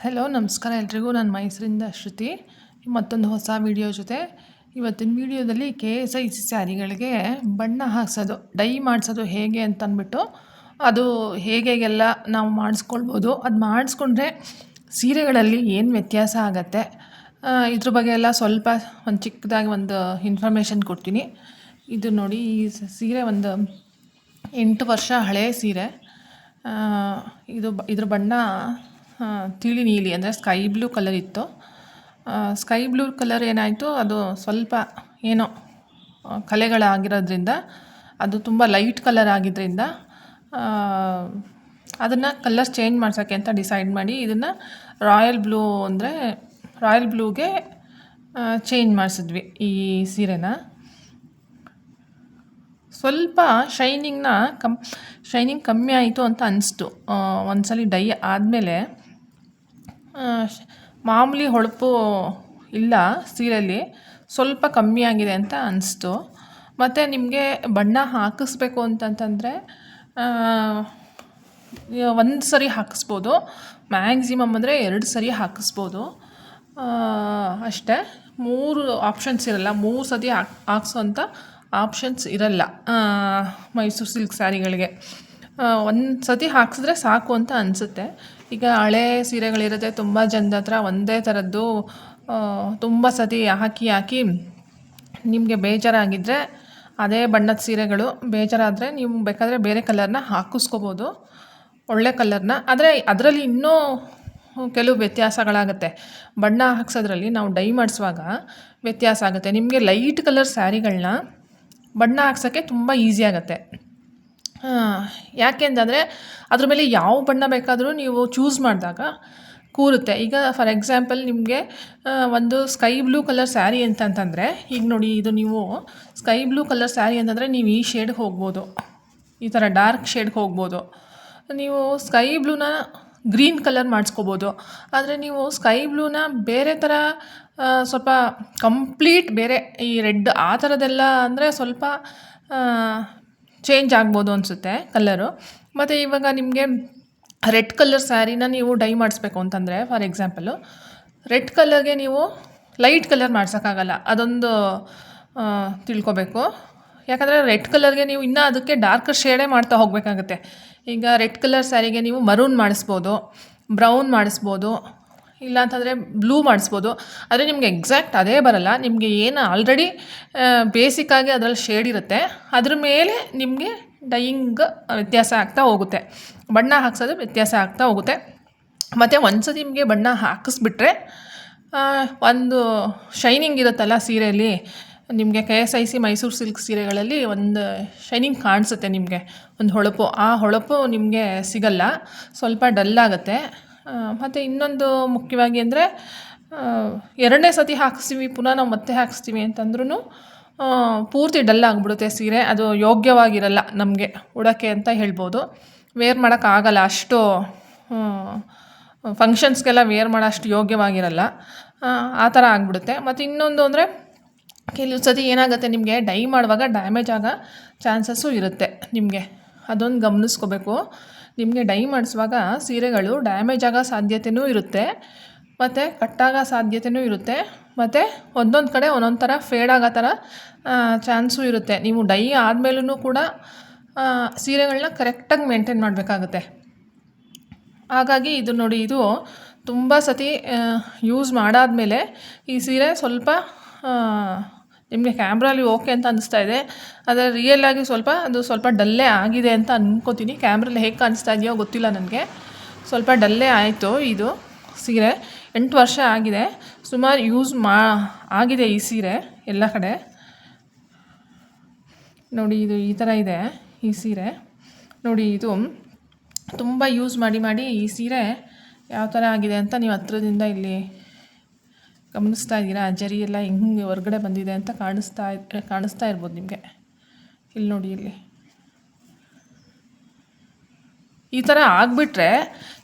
Hello ನಮಸ್ಕಾರ ಎಲ್ರಿಗೂ. ನಾನು ಮೈಸೂರಿಂದ ಶ್ರುತಿ. ಮತ್ತೊಂದು ಹೊಸ ವಿಡಿಯೋ ಜೊತೆ. ಇವತ್ತಿನ ವಿಡಿಯೋದಲ್ಲಿ ಕೆ ಎಸ್ ಐ ಸಿ ಸ್ಯಾರಿಗಳಿಗೆ ಬಣ್ಣ ಹಾಕ್ಸೋದು, ಡೈ ಮಾಡಿಸೋದು ಹೇಗೆ ಅಂತ ಅಂದ್ಬಿಟ್ಟು ಅದು ಹೇಗೆ ಹೇಗೆಲ್ಲ ನಾವು ಮಾಡಿಸ್ಕೊಳ್ಬೋದು. ಅದು ಮಾಡಿಸ್ಕೊಂಡ್ರೆ ಸೀರೆಗಳಲ್ಲಿ ಏನು ವ್ಯತ್ಯಾಸ ಆಗುತ್ತೆ? ಇದ್ರ ಬಗ್ಗೆ ಎಲ್ಲ ಸ್ವಲ್ಪ ಒಂದು ಚಿಕ್ಕದಾಗಿ ಒಂದು ಇನ್ಫಾರ್ಮೇಷನ್ ಕೊಡ್ತೀನಿ. ಇದು ನೋಡಿ, ಈ ಸೀರೆ ಒಂದು ಎಂಟು ವರ್ಷ ಹಳೆಯ ಸೀರೆ. ಇದು ಇದ್ರ ಬಣ್ಣ ತಿಳಿ ನೀಲಿ, ಅಂದರೆ ಸ್ಕೈ ಬ್ಲೂ ಕಲರ್ ಇತ್ತು. ಸ್ಕೈ ಬ್ಲೂ ಕಲರ್ ಏನಾಯಿತು, ಅದು ಸ್ವಲ್ಪ ಏನೋ ಕಲೆಗಳಾಗಿರೋದ್ರಿಂದ, ಅದು ತುಂಬ ಲೈಟ್ ಕಲರ್ ಆಗಿದ್ದರಿಂದ ಅದನ್ನು ಕಲರ್ ಚೇಂಜ್ ಮಾಡ್ಸೋಕ್ಕೆ ಅಂತ ಡಿಸೈಡ್ ಮಾಡಿ, ಇದನ್ನು ರಾಯಲ್ ಬ್ಲೂ ಅಂದರೆ ರಾಯಲ್ ಬ್ಲೂಗೆ ಚೇಂಜ್ ಮಾಡಿಸಿದ್ವಿ ಈ ಸೀರೆನ. ಸ್ವಲ್ಪ ಶೈನಿಂಗ್ನ ಕಮ್ ಶೈನಿಂಗ್ ಕಮ್ಮಿ ಆಯಿತು ಅಂತ ಅನಿಸ್ತು. ಒಂದ್ಸಲಿ ಡೈ ಆದಮೇಲೆ ಮಾಮೂಲಿ ಹೊಳಪು ಇಲ್ಲ ಸೀರೆಯಲ್ಲಿ ಸ್ವಲ್ಪ ಕಮ್ಮಿ ಆಗಿದೆ ಅಂತ ಅನ್ನಿಸ್ತು ಮತ್ತು ನಿಮಗೆ ಬಣ್ಣ ಹಾಕಿಸ್ಬೇಕು ಅಂತಂತಂದರೆ ಒಂದು ಸರಿ ಹಾಕಿಸ್ಬೋದು. ಮ್ಯಾಕ್ಸಿಮಮ್ ಅಂದರೆ ಎರಡು ಸರಿ ಹಾಕಿಸ್ಬೋದು. ಅಷ್ಟೇ. ಮೂರು ಆಪ್ಷನ್ಸ್ ಇರಲ್ಲ. ಮೂರು ಸತಿ ಹಾಕ್, ಹಾಕ್ಸೋಂಥ ಆಪ್ಷನ್ಸ್ ಇರಲ್ಲ ಮೈಸೂರು ಸಿಲ್ಕ್ ಸ್ಯಾರಿಗಳಿಗೆ. ಒಂದು ಸತಿ ಹಾಕಿಸಿದ್ರೆ ಸಾಕು ಅಂತ ಅನಿಸುತ್ತೆ. ಈಗ ಹಳೆ ಸೀರೆಗಳಿರುತ್ತೆ ತುಂಬ ಜನದ ಹತ್ರ ಒಂದೇ ಥರದ್ದು ತುಂಬ ಸತಿ ಹಾಕಿ ಹಾಕಿ ನಿಮಗೆ ಬೇಜಾರಾಗಿದ್ದರೆ ಅದೇ ಬಣ್ಣದ ಸೀರೆಗಳು. ಬೇಜಾರಾದರೆ ನೀವು ಬೇಕಾದರೆ ಬೇರೆ ಕಲರ್ನ ಹಾಕಿಸ್ಕೋಬೋದು. ಒಳ್ಳೆ ಕಲರ್ನ. ಆದರೆ ಅದರಲ್ಲಿ ಇನ್ನೂ ಕೆಲವು ವ್ಯತ್ಯಾಸಗಳಾಗುತ್ತೆ. ಬಣ್ಣ ಹಾಕ್ಸೋದ್ರಲ್ಲಿ ನಾವು ಡೈ ಮಾಡಿಸುವಾಗ ವ್ಯತ್ಯಾಸ ಆಗುತ್ತೆ. ನಿಮಗೆ ಲೈಟ್ ಕಲರ್ ಸ್ಯಾರಿಗಳನ್ನ ಬಣ್ಣ ಹಾಕ್ಸೋಕ್ಕೆ ತುಂಬ ಈಸಿ ಆಗುತ್ತೆ. ಯಾಕೆ ಅಂತಂದರೆ ಅದ್ರ ಮೇಲೆ ಯಾವ ಬಣ್ಣ ಬೇಕಾದರೂ ನೀವು ಚೂಸ್ ಮಾಡಿದಾಗ ಕೂರುತ್ತೆ. ಈಗ ಫಾರ್ ಎಕ್ಸಾಂಪಲ್ ನಿಮಗೆ ಒಂದು ಸ್ಕೈ ಬ್ಲೂ ಕಲರ್ ಸ್ಯಾರಿ ಅಂತಂತಂದರೆ, ಈಗ ನೋಡಿ ಇದು ನೀವು ಸ್ಕೈ ಬ್ಲೂ ಕಲರ್ ಸ್ಯಾರಿ ಅಂತಂದರೆ ನೀವು ಈ ಶೇಡ್ಗೆ ಹೋಗ್ಬೋದು. ಈ ಥರ ಡಾರ್ಕ್ ಶೇಡ್ಗೆ ಹೋಗ್ಬೋದು. ನೀವು ಸ್ಕೈ ಬ್ಲೂನ ಗ್ರೀನ್ ಕಲರ್ ಮಾಡಿಸ್ಕೋಬೋದು. ಆದರೆ ನೀವು ಸ್ಕೈ ಬ್ಲೂನ ಬೇರೆ ಥರ ಸ್ವಲ್ಪ ಕಂಪ್ಲೀಟ್ ಬೇರೆ ಈ ರೆಡ್ ಆ ಥರದ್ದೆಲ್ಲ ಅಂದರೆ ಸ್ವಲ್ಪ ಚೇಂಜ್ ಆಗ್ಬೋದು ಅನಿಸುತ್ತೆ ಕಲ್ಲರು ಮತ್ತು ಇವಾಗ ನಿಮಗೆ ರೆಡ್ ಕಲರ್ ಸ್ಯಾರಿನ ನೀವು ಡೈ ಮಾಡಿಸ್ಬೇಕು ಅಂತಂದರೆ ಫಾರ್ ಎಕ್ಸಾಂಪಲು ರೆಡ್ ಕಲರ್ಗೆ ನೀವು ಲೈಟ್ ಕಲರ್ ಮಾಡ್ಸೋಕ್ಕಾಗಲ್ಲ. ಅದೊಂದು ತಿಳ್ಕೊಬೇಕು. ಯಾಕಂದರೆ ರೆಡ್ ಕಲರ್ಗೆ ನೀವು ಇನ್ನೂ ಅದಕ್ಕೆ ಡಾರ್ಕರ್ ಶೇಡೇ ಮಾಡ್ತಾ ಹೋಗಬೇಕಾಗುತ್ತೆ. ಈಗ ರೆಡ್ ಕಲರ್ ಸ್ಯಾರಿಗೆ ನೀವು ಮರೂನ್ ಮಾಡಿಸ್ಬೋದು ಬ್ರೌನ್ ಮಾಡಿಸ್ಬೋದು ಇಲ್ಲ ಅಂತಂದರೆ ಬ್ಲೂ ಮಾಡಿಸ್ಬೋದು. ಆದರೆ ನಿಮಗೆ ಎಕ್ಸಾಕ್ಟ್ ಅದೇ ಬರಲ್ಲ. ನಿಮಗೆ ಏನು ಆಲ್ರೆಡಿ ಬೇಸಿಕ್ಕಾಗಿ ಅದರಲ್ಲಿ ಶೇಡ್ ಇರುತ್ತೆ. ಅದ್ರ ಮೇಲೆ ನಿಮಗೆ ಡೈಯಿಂಗ್ ವ್ಯತ್ಯಾಸ ಆಗ್ತಾ ಹೋಗುತ್ತೆ. ಬಣ್ಣ ಹಾಕ್ಸೋದು ವ್ಯತ್ಯಾಸ ಆಗ್ತಾ ಹೋಗುತ್ತೆ. ಮತ್ತು ಒಂದ್ಸತಿ ನಿಮಗೆ ಬಣ್ಣ ಹಾಕಿಸ್ಬಿಟ್ರೆ ಒಂದು ಶೈನಿಂಗ್ ಇರುತ್ತಲ್ಲ ಸೀರೆಯಲ್ಲಿ, ನಿಮಗೆ K S I C Mysore silk ಸೀರೆಗಳಲ್ಲಿ ಒಂದು ಶೈನಿಂಗ್ ಕಾಣಿಸುತ್ತೆ ನಿಮಗೆ. ಒಂದು ಹೊಳಪು. ಆ ಹೊಳಪು ನಿಮಗೆ ಸಿಗಲ್ಲ. ಸ್ವಲ್ಪ ಡಲ್ ಆಗುತ್ತೆ. ಮತ್ತು ಇನ್ನೊಂದು ಮುಖ್ಯವಾಗಿ ಅಂದರೆ ಎರಡನೇ ಸತಿ ಹಾಕಿಸ್ತೀವಿ ಪುನಃ ನಾವು ಮತ್ತೆ ಹಾಕಿಸ್ತೀವಿ ಅಂತಂದ್ರೂ ಪೂರ್ತಿ ಡಲ್ ಆಗಿಬಿಡುತ್ತೆ ಸೀರೆ. ಅದು ಯೋಗ್ಯವಾಗಿರಲ್ಲ ನಮಗೆ ಉಡೋಕ್ಕೆ ಅಂತ ಹೇಳ್ಬೋದು. ವೇರ್ ಮಾಡೋಕ್ಕಾಗಲ್ಲ ಅಷ್ಟು ಫಂಕ್ಷನ್ಸ್ಗೆಲ್ಲ ವೇರ್ ಮಾಡೋ ಅಷ್ಟು ಯೋಗ್ಯವಾಗಿರಲ್ಲ. ಆ, ಥರ ಆಗಿಬಿಡುತ್ತೆ. ಮತ್ತು ಇನ್ನೊಂದು ಅಂದರೆ ಕೆಲವು ಸತಿ ಏನಾಗುತ್ತೆ ನಿಮಗೆ ಡೈ ಮಾಡುವಾಗ ಡ್ಯಾಮೇಜ್ ಆಗೋ ಚಾನ್ಸಸ್ಸು ಇರುತ್ತೆ ನಿಮಗೆ. ಅದೊಂದು ಗಮನಿಸ್ಕೋಬೇಕು. ನಿಮಗೆ ಡೈ ಮಾಡಿಸುವಾಗ ಸೀರೆಗಳು ಡ್ಯಾಮೇಜ್ ಆಗೋ ಸಾಧ್ಯತೆಯೂ ಇರುತ್ತೆ, ಮತ್ತು ಕಟ್ಟಾಗೋ ಸಾಧ್ಯತೆಯೂ ಇರುತ್ತೆ, ಮತ್ತು ಒಂದೊಂದು ಕಡೆ ಒಂದೊಂದು ಥರ ಫೇಡ್ ಆಗೋ ಥರ ಚಾನ್ಸು ಇರುತ್ತೆ. ನೀವು ಡೈ ಆದಮೇಲೂ ಕೂಡ ಸೀರೆಗಳನ್ನ ಕರೆಕ್ಟಾಗಿ ಮೇಂಟೈನ್ ಮಾಡಬೇಕಾಗುತ್ತೆ. ಹಾಗಾಗಿ ಇದು ನೋಡಿ, ಇದು ತುಂಬ ಸತಿ ಯೂಸ್ ಮಾಡಾದಮೇಲೆ ಈ ಸೀರೆ ಸ್ವಲ್ಪ ನಿಮಗೆ ಕ್ಯಾಮ್ರಲ್ಲಿ ಓಕೆ ಅಂತ ಅನಿಸ್ತಾ ಇದೆ. ಆದರೆ ರಿಯಲ್ ಆಗಿ ಸ್ವಲ್ಪ ಅದು ಸ್ವಲ್ಪ ಡಲ್ಲೇ ಆಗಿದೆ ಅಂತ ಅಂದ್ಕೋತೀನಿ ಕ್ಯಾಮ್ರಲ್ಲಿ ಹೇಗೆ ಕಾಣಿಸ್ತಾ ಇದೆಯೋ ಗೊತ್ತಿಲ್ಲ ನನಗೆ. ಸ್ವಲ್ಪ ಡಲ್ಲೇ ಆಯಿತು ಇದು ಸೀರೆ. ಎಂಟು ವರ್ಷ ಆಗಿದೆ. ಸುಮಾರು ಯೂಸ್ ಮಾ, ಆಗಿದೆ ಈ ಸೀರೆ ಎಲ್ಲ ಕಡೆ. ನೋಡಿ ಇದು ಈ ಥರ ಇದೆ ಈ ಸೀರೆ. ನೋಡಿ ಇದು ತುಂಬ ಯೂಸ್ ಮಾಡಿ ಮಾಡಿ ಈ ಸೀರೆ ಯಾವ ಥರ ಆಗಿದೆ ಅಂತ ನೀವು ಹತ್ರದಿಂದ ಇಲ್ಲಿ ಗಮನಿಸ್ತಾ ಇದ್ದೀರಾ? ಜರಿ ಎಲ್ಲ ಹೆಂಗೆ ಹೊರಗಡೆ ಬಂದಿದೆ ಅಂತ ಕಾಣಿಸ್ತಾ ಕಾಣಿಸ್ತಾ ಇರ್ಬೋದು ನಿಮಗೆ. ಇಲ್ಲಿ ನೋಡಿ ಇಲ್ಲಿ. ಈ ಥರ ಆಗಿಬಿಟ್ರೆ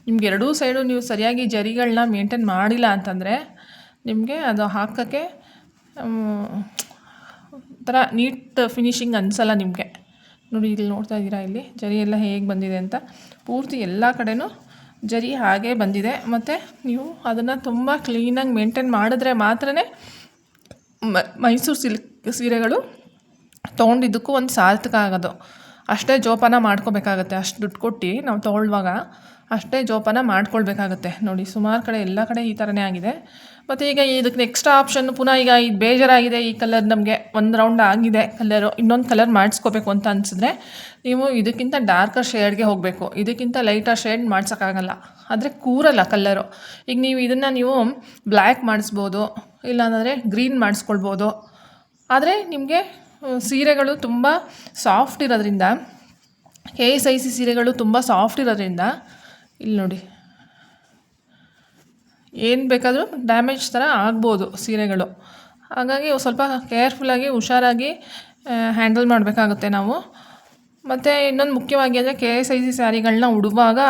ನಿಮ್ಗೆ ಎರಡೂ ಸೈಡು ನೀವು ಸರಿಯಾಗಿ ಜರಿಗಳನ್ನ ಮೇಂಟೈನ್ ಮಾಡಿಲ್ಲ ಅಂತಂದರೆ ನಿಮಗೆ ಅದು ಹಾಕೋಕ್ಕೆ ಒಂಥರ ನೀಟ್ ಫಿನಿಶಿಂಗ್ ಅನಿಸಲ್ಲ ನಿಮಗೆ. ನೋಡಿ ಇಲ್ಲಿ ನೋಡ್ತಾ ಇದ್ದೀರಾ ಇಲ್ಲಿ? ಜರಿ ಎಲ್ಲ ಹೇಗೆ ಬಂದಿದೆ ಅಂತ. ಪೂರ್ತಿ ಎಲ್ಲ ಕಡೆನೂ ಜರಿ ಹಾಗೆ ಬಂದಿದೆ. ಮತ್ತು ನೀವು ಅದನ್ನು ತುಂಬ ಕ್ಲೀನಾಗಿ ಮೇಂಟೈನ್ ಮಾಡಿದ್ರೆ ಮಾತ್ರ ಮೈಸೂರು ಸಿಲ್ಕ್ ಸೀರೆಗಳು ತೊಗೊಂಡಿದ್ದಕ್ಕೂ ಒಂದು ಸಾರ್ಥಕ ಆಗೋದು. ಅಷ್ಟೇ ಜೋಪಾನ ಮಾಡ್ಕೋಬೇಕಾಗತ್ತೆ. ಅಷ್ಟು ದುಡ್ಡು ಕೊಟ್ಟು ನಾವು ತೊಗೊಳ್ಳುವಾಗ ಅಷ್ಟೇ ಜೋಪಾನ ಮಾಡ್ಕೊಳ್ಬೇಕಾಗತ್ತೆ. ನೋಡಿ, ಸುಮಾರು ಕಡೆ ಎಲ್ಲ ಕಡೆ ಈ ಥರನೇ ಆಗಿದೆ. ಮತ್ತು ಈಗ ಇದಕ್ಕೆ ನೆಕ್ಸ್ಟ್ ಆಪ್ಷನ್ ಪುನಃ ಈಗ ಇದು ಬೇಜಾರಾಗಿದೆ, ಈ ಕಲರ್ ನಮಗೆ ಒಂದು ರೌಂಡ್ ಆಗಿದೆ ಕಲರು ಇನ್ನೊಂದು ಕಲರ್ ಮಾಡಿಸ್ಕೋಬೇಕು ಅಂತ ಅನಿಸಿದ್ರೆ ನೀವು ಇದಕ್ಕಿಂತ ಡಾರ್ಕರ್ ಶೇಡ್ಗೆ ಹೋಗಬೇಕು. ಇದಕ್ಕಿಂತ ಲೈಟರ್ ಶೇಡ್ ಮಾಡ್ಸೋಕ್ಕಾಗಲ್ಲ. ಆದರೆ ಕೂರಲ್ಲ ಕಲ್ಲರು ಈಗ ನೀವು ಇದನ್ನು ನೀವು ಬ್ಲ್ಯಾಕ್ ಮಾಡಿಸ್ಬೋದು, ಇಲ್ಲಾಂದರೆ ಗ್ರೀನ್ ಮಾಡಿಸ್ಕೊಳ್ಬೋದು. ಆದರೆ ನಿಮಗೆ ಸೀರೆಗಳು ತುಂಬ ಸಾಫ್ಟ್ ಇರೋದ್ರಿಂದ ಕೆ ಎಸ್ ಐ ಸಿ ಸೀರೆಗಳು ತುಂಬ ಸಾಫ್ಟ್ ಇರೋದ್ರಿಂದ ಇಲ್ಲಿ ನೋಡಿ. ಏನು ಬೇಕಾದರೂ ಡ್ಯಾಮೇಜ್ ಥರ ಆಗ್ಬೋದು ಸೀರೆಗಳು. ಹಾಗಾಗಿ ಸ್ವಲ್ಪ ಕೇರ್ಫುಲ್ಲಾಗಿ ಹುಷಾರಾಗಿ ಹ್ಯಾಂಡಲ್ ಮಾಡಬೇಕಾಗುತ್ತೆ ನಾವು. ಮತ್ತು ಇನ್ನೊಂದು ಮುಖ್ಯವಾಗಿ ಅಂದರೆ ಕೆ ಎಸ್ ಐ ಸಿ ಸ್ಯಾರಿಗಳನ್ನ ಉಡುವಾಗ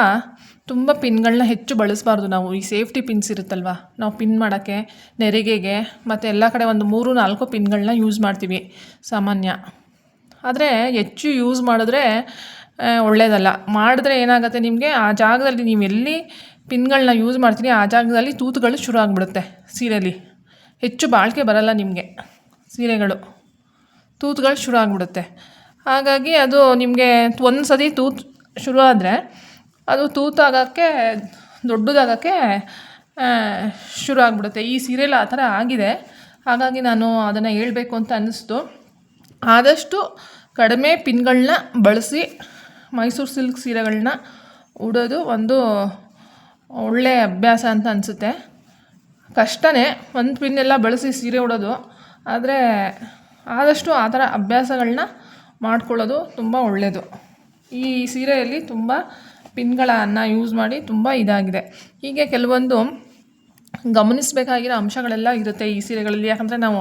ತುಂಬ ಪಿನ್ಗಳನ್ನ ಹೆಚ್ಚು ಬಳಸಬಾರ್ದು ನಾವು. ಈ ಸೇಫ್ಟಿ ಪಿನ್ಸ್ ಇರುತ್ತಲ್ವ? ನಾವು ಪಿನ್ ಮಾಡೋಕ್ಕೆ, ನೆರಿಗೆಗೆ, ಮತ್ತು ಎಲ್ಲ ಕಡೆ ಒಂದು ಮೂರು, ನಾಲ್ಕು ಪಿನ್ಗಳನ್ನ ಯೂಸ್ ಮಾಡ್ತೀವಿ ಸಾಮಾನ್ಯ. ಆದರೆ ಹೆಚ್ಚು ಯೂಸ್ ಮಾಡಿದ್ರೆ ಒಳ್ಳೆಯದಲ್ಲ ಮಾಡಿದ್ರೆ ಏನಾಗುತ್ತೆ ನಿಮಗೆ? ಆ ಜಾಗದಲ್ಲಿ ನೀವು ಎಲ್ಲಿ ಪಿನ್ಗಳನ್ನ ಯೂಸ್ ಮಾಡ್ತೀರಿ, ಆ ಜಾಗದಲ್ಲಿ ತೂತುಗಳು ಶುರು ಆಗಿಬಿಡುತ್ತೆ ಸೀರೆಯಲ್ಲಿ ಹೆಚ್ಚು ಬಾಳಿಕೆ ಬರಲ್ಲ ನಿಮಗೆ ಸೀರೆಗಳು. ತೂತುಗಳು ಶುರು ಆಗಿಬಿಡುತ್ತೆ. ಹಾಗಾಗಿ ಅದು ನಿಮಗೆ ಒಂದು ಸತಿ ತೂತು ಶುರು ಆದರೆ ಅದು ತೂತಾಗೋಕ್ಕೆ, ದೊಡ್ಡದಾಗೋಕ್ಕೆ ಶುರು ಆಗಿಬಿಡುತ್ತೆ. ಈ ಸೀರೆಯಲ್ಲಿ ಆ ಥರ ಆಗಿದೆ. ಹಾಗಾಗಿ ನಾನು ಅದನ್ನು ಹೇಳಬೇಕು ಅಂತ ಅನ್ನಿಸ್ತು. ಆದಷ್ಟು ಕಡಿಮೆ ಪಿನ್ಗಳನ್ನ ಬಳಸಿ ಮೈಸೂರು ಸಿಲ್ಕ್ ಸೀರೆಗಳನ್ನ ಉಡೋದು ಒಂದು ಒಳ್ಳೆಯ ಅಭ್ಯಾಸ ಅಂತ ಅನಿಸುತ್ತೆ. ಕಷ್ಟನೇ, ಒಂದು ಪಿನ್ನೆಲ್ಲ ಬಳಸಿ ಸೀರೆ ಉಡೋದು. ಆದರೆ ಆದಷ್ಟು ಆ ಥರ ಅಭ್ಯಾಸಗಳನ್ನ ಮಾಡ್ಕೊಳ್ಳೋದು ತುಂಬ ಒಳ್ಳೆಯದು ಈ ಸೀರೆಯಲ್ಲಿ ತುಂಬ ಪಿನ್ಗಳನ್ನು ಯೂಸ್ ಮಾಡಿ ತುಂಬ ಇದಾಗಿದೆ. ಹೀಗೆ ಕೆಲವೊಂದು ಗಮನಿಸಬೇಕಾಗಿರೋ ಅಂಶಗಳೆಲ್ಲ ಇರುತ್ತೆ ಈ ಸೀರೆಗಳಲ್ಲಿ. ಯಾಕಂದರೆ ನಾವು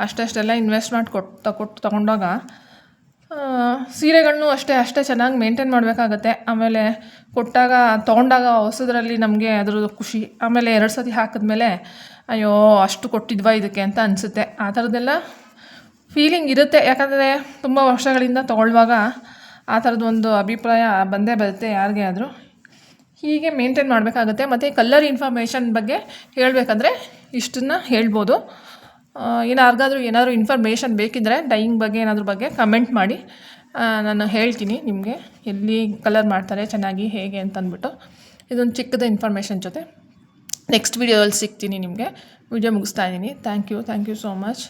ಅಷ್ಟಷ್ಟೆಲ್ಲ ಇನ್ವೆಸ್ಟ್ ಮಾಡಿ ಕೊಟ್ಟು ಕೊಟ್ಟು ತೊಗೊಂಡಾಗ ಸೀರೆಗಳನ್ನೂ ಅಷ್ಟೇ ಅಷ್ಟೇ ಚೆನ್ನಾಗಿ ಮೇಂಟೈನ್ ಮಾಡಬೇಕಾಗತ್ತೆ. ಆಮೇಲೆ ಕೊಟ್ಟಾಗ, ತೊಗೊಂಡಾಗ ಹೊಸದ್ರಲ್ಲಿ ನಮಗೆ ಅದ್ರದ್ದು ಖುಷಿ. ಆಮೇಲೆ ಎರಡು ಸತಿ ಹಾಕಿದ್ಮೇಲೆ, ಅಯ್ಯೋ, ಅಷ್ಟು ಕೊಟ್ಟಿದ್ವಾ ಇದಕ್ಕೆ ಅಂತ ಅನಿಸುತ್ತೆ. ಆ ಥರದ್ದೆಲ್ಲ ಫೀಲಿಂಗ್ ಇರುತ್ತೆ. ಯಾಕಂದರೆ ತುಂಬ ವರ್ಷಗಳಿಂದ ತೊಗೊಳ್ಳುವಾಗ ಆ ಥರದ್ದು ಒಂದು ಅಭಿಪ್ರಾಯ ಬಂದೇ ಬರುತ್ತೆ ಯಾರಿಗೆ ಆದರೂ. ಹೀಗೆ ಮೇಂಟೈನ್ ಮಾಡಬೇಕಾಗುತ್ತೆ. ಮತ್ತು ಕಲ್ಲರ್ ಇನ್ಫಾರ್ಮೇಷನ್ ಬಗ್ಗೆ ಹೇಳಬೇಕಂದ್ರೆ ಇಷ್ಟನ್ನು ಹೇಳ್ಬೋದು. ಏನಾರ್ಗಾದರೂ ಏನಾದರೂ ಇನ್ಫಾರ್ಮೇಷನ್ ಬೇಕಿದ್ದರೆ ಡೈಯಿಂಗ್ ಬಗ್ಗೆ ಏನಾದರೂ ಬಗ್ಗೆ ಕಮೆಂಟ್ ಮಾಡಿ. ನಾನು ಹೇಳ್ತೀನಿ ನಿಮಗೆ ಎಲ್ಲಿ ಕಲರ್ ಮಾಡ್ತಾರೆ, ಚೆನ್ನಾಗಿ ಹೇಗೆ ಅಂತ ಅಂದ್ಬಿಟ್ಟು ಇದೊಂದು ಚಿಕ್ಕದ ಇನ್ಫಾರ್ಮೇಷನ್ ಜೊತೆ. ನೆಕ್ಸ್ಟ್ ವೀಡಿಯೋದಲ್ಲಿ ಸಿಗ್ತೀನಿ ನಿಮಗೆ. ವಿಡಿಯೋ ಮುಗಿಸ್ತಾ ಇದ್ದೀನಿ. Thank you thank you so much